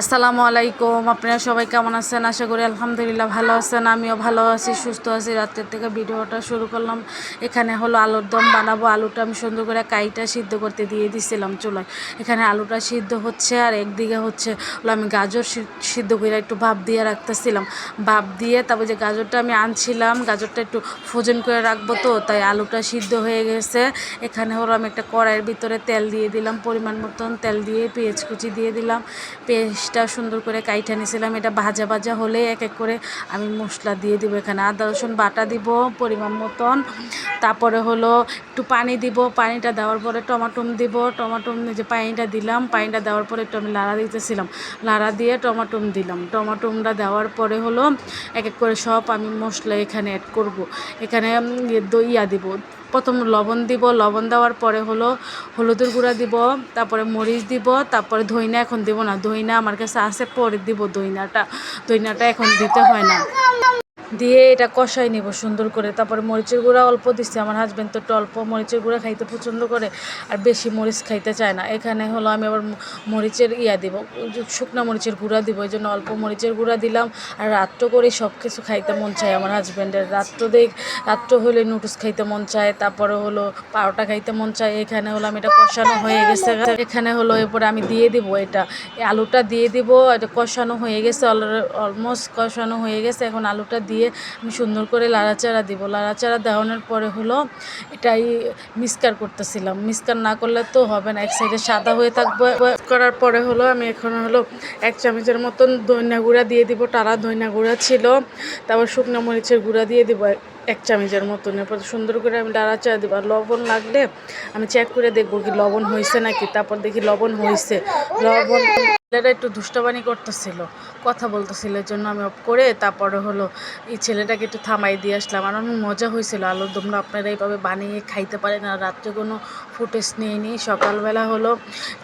আসসালামু আলাইকুম। আপনারা সবাই কেমন আছেন? আশা করি আলহামদুলিল্লাহ ভালো আছেন। আমিও ভালো আছি, সুস্থ আছি। রাত্রের থেকে ভিডিওটা শুরু করলাম। এখানে হলো আলুর দম বানাবো। আলুটা আমি সুন্দর করে কাইটা সিদ্ধ করতে দিয়ে দিছিলাম চুলায়। এখানে আলুটা সিদ্ধ হচ্ছে আর একদিকে হচ্ছে হলো আমি গাজর সিদ্ধ করে একটু ভাপ দিয়ে রাখতেছিলাম। ভাপ দিয়ে তারপর যে গাজরটা আমি আনছিলাম, গাজরটা একটু ফোজন করে রাখব তো, তাই আলুটা সিদ্ধ হয়ে গেছে। এখানে হলো আমি একটা কড়াইয়ের ভিতরে তেল দিয়ে দিলাম, পরিমাণ মতন তেল দিয়ে পেঁয়াজ কুচি দিয়ে দিলাম। পেঁয়াজটা সুন্দর করে কাইঠা নিয়েছিলাম। এটা ভাজা ভাজা হলে এক এক করে আমি মশলা দিয়ে দিব এখানে। আদা, রসুন, বাটা দিব পরিমাণ মতন। তারপরে হলো একটু পানি দিব। পানিটা দেওয়ার পরে টমাটোম দিব। টমাটোম যে পানিটা দিলাম। পানিটা দেওয়ার পরে একটু আমি লাড়া দিতেছিলাম। লাড়া দিয়ে টমাটোম দিলাম। টমাটোমটা দেওয়ার পরে হলো এক এক করে সব আমি মশলা এখানে অ্যাড করব। এখানে ইয়ে দই ইয়া দিব। প্রথম লবণ দিব, লবণ দেওয়ার পরে হলো হলুদের গুঁড়া দিব, তারপরে মরিচ দিব, তারপরে ধইনা এখন দিব না। ধইনা আমার কাছে আছে, পরে দিব দইনাটা দইনাটা এখন দিতে হয় না। দিয়ে এটা কষাই নিব সুন্দর করে। তারপরে মরিচের গুঁড়া অল্প দিচ্ছি আমার হাজব্যান্ড তো একটু অল্প মরিচের গুঁড়া খাইতে পছন্দ করে আর বেশি মরিচ খাইতে চায় না। এখানে হলো আমি আবার মরিচের ইয়া দিব শুকনো মরিচের গুঁড়া দিব, এই জন্য অল্প মরিচের গুঁড়া দিলাম আর রাত্র করে সব কিছু খাইতে মন চায় আমার হাজব্যান্ডের রাত্র দেখ রাত্র হলে নুডলস খাইতে মন চায়, তারপরে হলো পারোটা খাইতে মন চায়, এখানে হলো আমি এটা কষানো হয়ে গেছে। এখানে হলো এরপরে আমি দিয়ে দিব এটা আলুটা দিয়ে দিব, এটা কষানো হয়ে গেছে অলমোস্ট কষানো হয়ে গেছে, এখন আলুটা দিয়ে আমি সুন্দর করে লাড়াচাড়া দিব। লাড়াচাড়া দেওয়ানোর পরে হলো এটাই মিসকার করতেছিলাম। মিসকার না করলে তো হবে না, এক সাইডে সাদা হয়ে থাকব। করার পরে হলো আমি এখন হলো এক চামচের মতন দইনা গুঁড়া দিয়ে দিব। টারা দইনা গুঁড়া ছিল, তারপর শুকনো মরিচের গুঁড়া দিয়ে দিব এক- চামচের মতন। এরপর সুন্দর করে আমি লাড়াচাড়া দিব। আর লবণ লাগলে আমি চেক করে দেখব কি লবণ হয়েছে নাকি। তারপর দেখি লবণ হয়েছে। লবণ ছেলেটা একটু দুষ্টাবানি করতেছিল, কথা বলতেছিল এর জন্য আমি অফ করে তারপরে হলো এই ছেলেটাকে একটু থামাই দিয়ে আসলাম। আর অনেক মজা হয়েছিল, আলুর দমটা আপনারা এইভাবে বানিয়ে খাইতে পারেন, আর রাত্রে কোনো ফুটেজ নিয়ে নিই। সকালবেলা হলো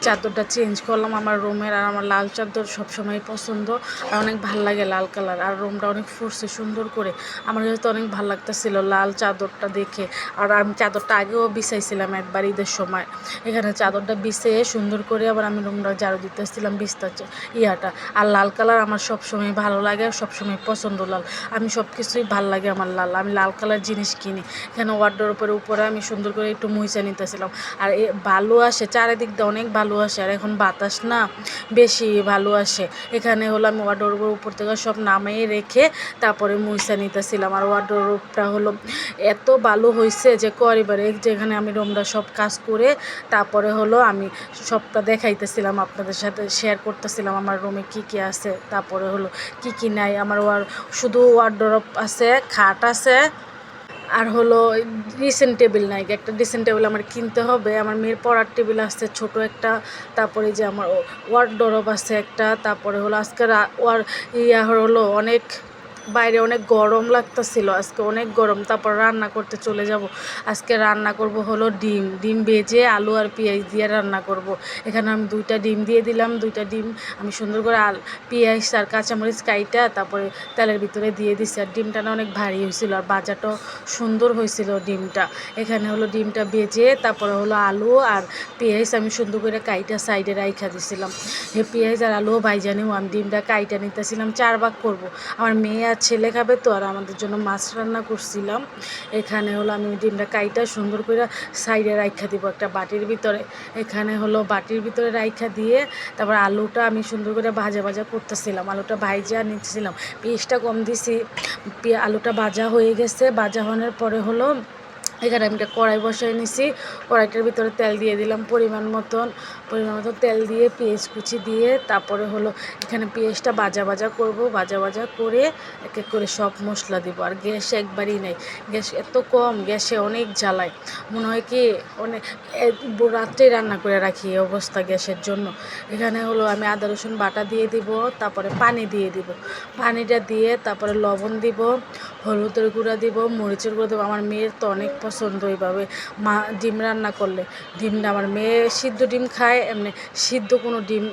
চাদরটা চেঞ্জ করলাম আমার রুমের, আর আমার লাল চাদর সবসময় পছন্দ, আর অনেক ভালো লাগে লাল কালার, আর রুমটা অনেক ফুটছে সুন্দর করে। আমার যেহেতু অনেক ভালো লাগতেছিল লাল চাদরটা দেখে, আর আমি চাদরটা আগেও বিছাইছিলাম একবার ঈদের সময়। এখানে চাদরটা বিছিয়ে সুন্দর করে আবার আমি রুমটা ঝাড়ু দিতেছিলাম বিস্তার চে- ইয়াটা আর লাল কালার আমার সবসময় ভালো লাগে আর সবসময় পছন্দ লাল। আমি সব কিছুই ভালো লাগে আমার লাল। আমি লাল কালার জিনিস কিনি। এখানে ওয়ার্ডের উপরে উপরে আমি সুন্দর করে একটু মুইচা নিতেছিলাম। আর এ ভালো আসে চারিদিক দিয়ে অনেক ভালো আসে। আর এখন বাতাস না, বেশি ভালো আসে। এখানে হলো আমি ওয়ার্ডের উপর থেকে সব নামিয়ে রেখে তারপরে মুইচা নিতেছিলাম। আর ওয়ার্ডের উপরটা হলো এত ভালো হয়েছে যে করিবারে যেখানে আমি রোমরা সব কাজ করে তারপরে হলো আমি সবটা দেখাইতেছিলাম আপনাদের সাথে শেয়ার করতেছিলাম আমার রুমে কি কি আছে, তারপরে হলো কি কি নাই, আমার ওয়ার, শুধু ওয়ার্ডরোব আছে, খাট আছে, আর হলো ডিসেন্ট টেবিল নাই একটা ডিসেন্ট টেবিল আমার কিনতে হবে, আমার মেয়ের পড়ার টেবিল আছে, ছোট একটা, তারপরে যে আমার ওয়ার্ড ডরব আছে একটা, তারপরে হলো আজকে ওয়ার, ইয়া হলো অনেক বাইরে অনেক গরম লাগতেছিল, আজকে অনেক গরম, তারপর রান্না করতে চলে যাব। আজকে রান্না করব হলো ডিম ডিম বেজে আলু আর পেঁয়াজ দিয়ে রান্না করব। এখানে আমি দুইটা ডিম দিয়ে দিলাম, দুইটা ডিম আমি সুন্দর করে আল, পেঁয়াজ আর কাঁচামরিচ কাইটা, তারপরে তেলের ভিতরে দিয়ে দিছি। আর ডিমটা না অনেক ভারী হয়েছিল, আর বাজাটাও সুন্দর হয়েছিল ডিমটা। এখানে হলো ডিমটা বেজে তারপরে হলো আলু আর পেঁয়াজ আমি সুন্দর করে কাইটা সাইডে রাইখা দিছিলাম। হে পেঁয়াজ আর আলু ভাইজানিও আমি ডিমটা কাইটা নিতেছিলাম, চার ভাগ করব। আমার মেয়ে ছেলে খাবে তো। আর আমাদের জন্য মাছ রান্না করছিলাম। এখানে হলো আমি ডিমটা কাইটা সুন্দর করে সাইডে রাইখা দিব একটা বাটির ভিতরে। এখানে হলো বাটির ভিতরে রাইখা দিয়ে তারপর আলুটা আমি সুন্দর করে ভাজা ভাজা করতেছিলাম। আলুটা ভাইজা নিচ্ছিলাম পেঁয়াজটা কম দিছি। আলুটা ভাজা হয়ে গেছে। ভাজা হওয়ার পরে হলো এখানে আমি একটা কড়াই বসাই নিছি। কড়াইটার ভিতরে তেল দিয়ে দিলাম পরিমাণ মতন। পরিমাণ মতন তেল দিয়ে পেঁয়াজ কুচি দিয়ে তারপরে হলো এখানে পেঁয়াজটা বাজা বাজা করব। বাজা বাজা করে এক এক করে সব মশলা দিব। আর গ্যাস একবারই নেই। গ্যাস এত কম, গ্যাসে অনেক জ্বালায়। মনে হয় কি অনেক এ- রাত্রে রান্না করে রাখি এই অবস্থা গ্যাসের জন্য। এখানে হলো আমি আদা, রসুন বাটা দিয়ে দিব, তারপরে পানি দিয়ে দিব। পানিটা দিয়ে তারপরে লবণ দিব, হলুদের গুঁড়া দিব, মরিচের গুঁড়া দেবো। আমার মেয়ের তো অনেক পছন্দ এইভাবে মা ডিম রান্না করলে ডিমটা আমার মেয়ে সিদ্ধ ডিম খায়, এমনি সিদ্ধ কোনো ডিম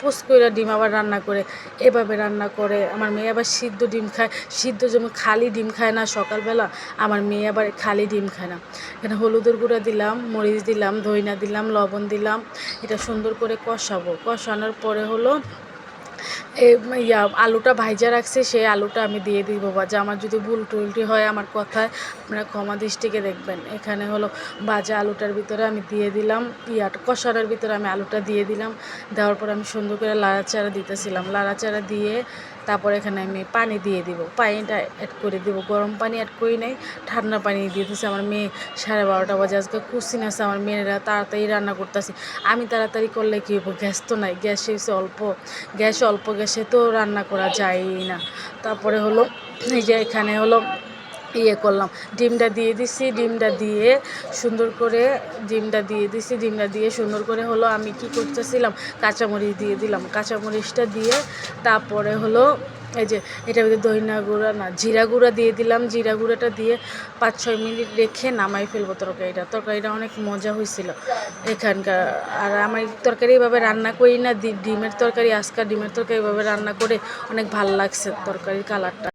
পুস কইরা ডিম আবার রান্না করে, এভাবে রান্না করে। আমার মেয়ে আবার সিদ্ধ ডিম খায়, সিদ্ধ যেমন খালি ডিম খায় না সকালবেলা, আমার মেয়ে আবার খালি ডিম খায় না। এখানে হলুদের গুঁড়া দিলাম, মরিচ দিলাম, ধইনা দিলাম, লবণ দিলাম, এটা সুন্দর করে কষাবো। কষানোর পরে হলো ইয়া, আলুটা ভাইজা রাখছে, সেই আলুটা আমি দিয়ে দিব যে আমার যদি ভুল টুলটি হয় আমার কথায়, আপনারা ক্ষমা দৃষ্টিকে দেখবেন। এখানে হলো বাজা আলুটার ভিতরে আমি দিয়ে দিলাম ইয়াটা কষানোর ভিতরে আমি আলুটা দিয়ে দিলাম। দেওয়ার পর আমি সুন্দর করে লাড়াচাড়া দিতেছিলাম। লাড়াচাড়া দিয়ে তারপর এখানে আমি পানি দিয়ে দিব। পানিটা অ্যাড করে দিব। গরম পানি অ্যাড করি নাই, ঠান্ডা পানি দিয়ে দিয়েছি আমার মেয়ে সাড়ে বারোটা বাজে। আজকে কুসিন আছে আমার মেয়েরা তাড়াতাড়ি রান্না করতেছি। আমি তাড়াতাড়ি করলে কী হব গ্যাস তো নাই। গ্যাস এসে অল্প। গ্যাস অল্প গ্যাসে তো রান্না করা যায়ই না। তারপরে হলো, এই যে এখানে হলো ইয়ে করলাম। ডিমটা দিয়ে দিছি, ডিমটা দিয়ে সুন্দর করে ডিমটা দিয়ে দিছি, ডিমটা দিয়ে সুন্দর করে হলো আমি কি করতেছিলাম, কাঁচামরিচ দিয়ে দিলাম। কাঁচামরিচটা দিয়ে তারপরে হলো এই যে এটার ভিতরে দইনা গুঁড়া, না, জিরা গুঁড়া দিয়ে দিলাম। জিরা গুঁড়াটা দিয়ে পাঁচ ছয় মিনিট রেখে নামাই ফেলব তরকারিটা। তরকারিটা অনেক মজা হয়েছিল এখানকার। আর আমার তরকারি এভাবে রান্না করি না ডিমের তরকারি, আজকাল ডিমের তরকারি এভাবে রান্না করে অনেক ভালো লাগছে তরকারির কালারটা।